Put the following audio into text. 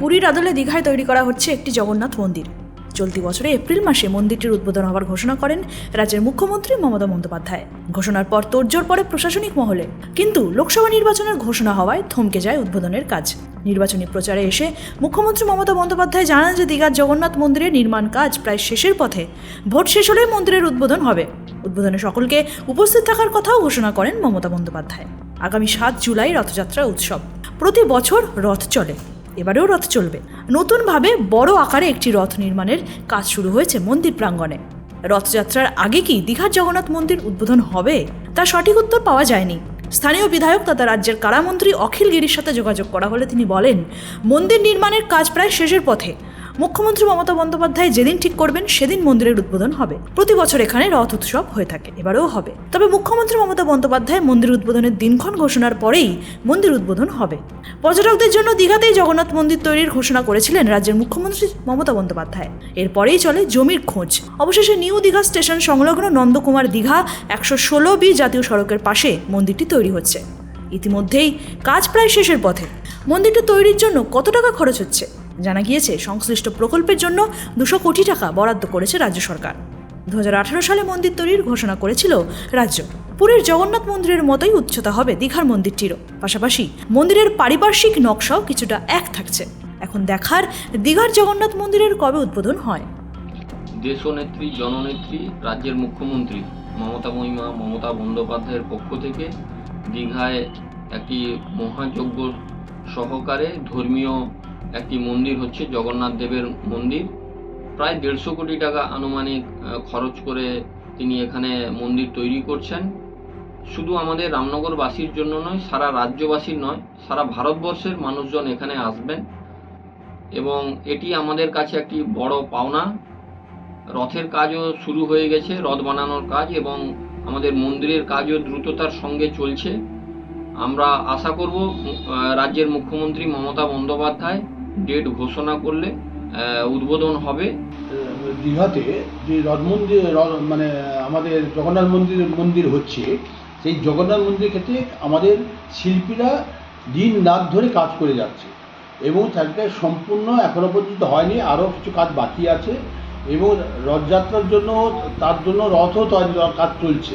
পুরীর আদলে দীঘায় তৈরি করা হচ্ছে একটি জগন্নাথ মন্দির। চলতি বছরে এপ্রিল মাসে মন্দিরটির উদ্বোধন হওয়ার ঘোষণা করেন রাজ্যের মুখ্যমন্ত্রী মমতা বন্দ্যোপাধ্যায়। ঘোষণার পর তোড়জোড় পড়ে প্রশাসনিক মহলে। কিন্তু লোকসভা নির্বাচনের ঘোষণা হওয়ায় থমকে যায় উদ্বোধনের কাজ। নির্বাচনী প্রচারে এসে মুখ্যমন্ত্রী মমতা বন্দ্যোপাধ্যায় জানান যে দীঘার জগন্নাথ মন্দিরের নির্মাণ কাজ প্রায় শেষের পথে। ভোট শেষ হলে মন্দিরের উদ্বোধন হবে। উদ্বোধনে সকলকে উপস্থিত থাকার কথাও ঘোষণা করেন মমতা বন্দ্যোপাধ্যায়। আগামী সাত জুলাই রথযাত্রা উৎসব। প্রতি বছর রথ চলে। এবারেও রথ চলবে। নতুনভাবে বড় আকারে একটি রথ নির্মাণের কাজ শুরু হয়েছে মন্দির প্রাঙ্গণে। রথযাত্রার আগে কি দীঘার জগন্নাথ মন্দির উদ্বোধন হবে? তার সঠিক উত্তর পাওয়া যায়নি। স্থানীয় বিধায়ক তথা রাজ্যের কারামন্ত্রী অখিল গিরির সাথে যোগাযোগ করা হলে তিনি বলেন, মন্দির নির্মাণের কাজ প্রায় শেষের পথে। মুখ্যমন্ত্রী মমতা বন্দ্যোপাধ্যায় যেদিন ঠিক করবেন, সেদিন মন্দিরের উদ্বোধন হবে। প্রতি বছর এখানে রথ উৎসব হয়ে থাকে, এবারেও হবে। তবে মুখ্যমন্ত্রী মমতা বন্দ্যোপাধ্যায় মন্দির উদ্বোধনের দিনক্ষণ ঘোষণার পরেই মন্দির উদ্বোধন হবে। পর্যটকদের জন্য দীঘাতেই জগন্নাথ মন্দির তৈরির ঘোষণা করেছিলেন রাজ্যের মুখ্যমন্ত্রী মমতা বন্দ্যোপাধ্যায়। এরপরেই চলে জমির খোঁজ। অবশেষে নিউ দীঘা স্টেশন সংলগ্ন নন্দকুমার দীঘা একশো ষোলো বি জাতীয় সড়কের পাশে মন্দিরটি তৈরি হচ্ছে। ইতিমধ্যেই কাজ প্রায় শেষের পথে। মন্দিরটি তৈরির জন্য কত টাকা খরচ হচ্ছে? জানা গিয়েছে, সংশ্লিষ্ট প্রকল্পের জন্য দুশো কোটি টাকা বরাদ্দ করেছে রাজ্য সরকার। দু হাজার আঠারো সালে মন্দির তৈরির ঘোষণা করেছিল রাজ্য। পুরীর জগন্নাথ মন্দিরের মতোই উচ্চতা হবে দীঘার মন্দিরটিরও। পাশাপাশি মন্দিরের পারিপার্শ্বিক নকশাও কিছুটা এক থাকছে। এখন দেখার দীঘার জগন্নাথ মন্দিরের কবে উদ্বোধন হয়। দেশনেত্রী, জননেত্রী, রাজ্যের মুখ্যমন্ত্রী মমতা মহিমা, মমতা বন্দ্যোপাধ্যায়ের পক্ষ থেকে দীঘায় একটি মহাযজ্ঞ সহকারে ধর্মীয় একটি মন্দির হচ্ছে জগন্নাথ দেবের মন্দির। প্রায় দেড়শো কোটি টাকা আনুমানিক খরচ করে তিনি এখানে মন্দির তৈরি করছেন। শুধু আমাদের রামনগরবাসীর জন্য নয়, সারা রাজ্যবাসীর নয়, সারা ভারতবর্ষের মানুষজন এখানে আসবেন। এবং এটি আমাদের কাছে একটি বড় পাওনা। রথের কাজও শুরু হয়ে গেছে, রথ বানানোর কাজ এবং আমাদের মন্দিরের কাজও দ্রুততার সঙ্গে চলছে। আমরা আশা করব রাজ্যের মুখ্যমন্ত্রী মমতা বন্দ্যোপাধ্যায় ডেট ঘোষণা করলে উদ্বোধন হবে। দীঘাতে যে রথ মন্দির মানে আমাদের জগন্নাথ মন্দির মন্দির হচ্ছে, সেই জগন্নাথ মন্দিরের ক্ষেত্রে আমাদের শিল্পীরা দিন রাত ধরে কাজ করে যাচ্ছে এবং তাকে সম্পূর্ণ এখনও পর্যন্ত হয়নি, আরও কিছু কাজ বাকি আছে এবং রথযাত্রার জন্য তার জন্য রথও তৈরি, কাজ চলছে।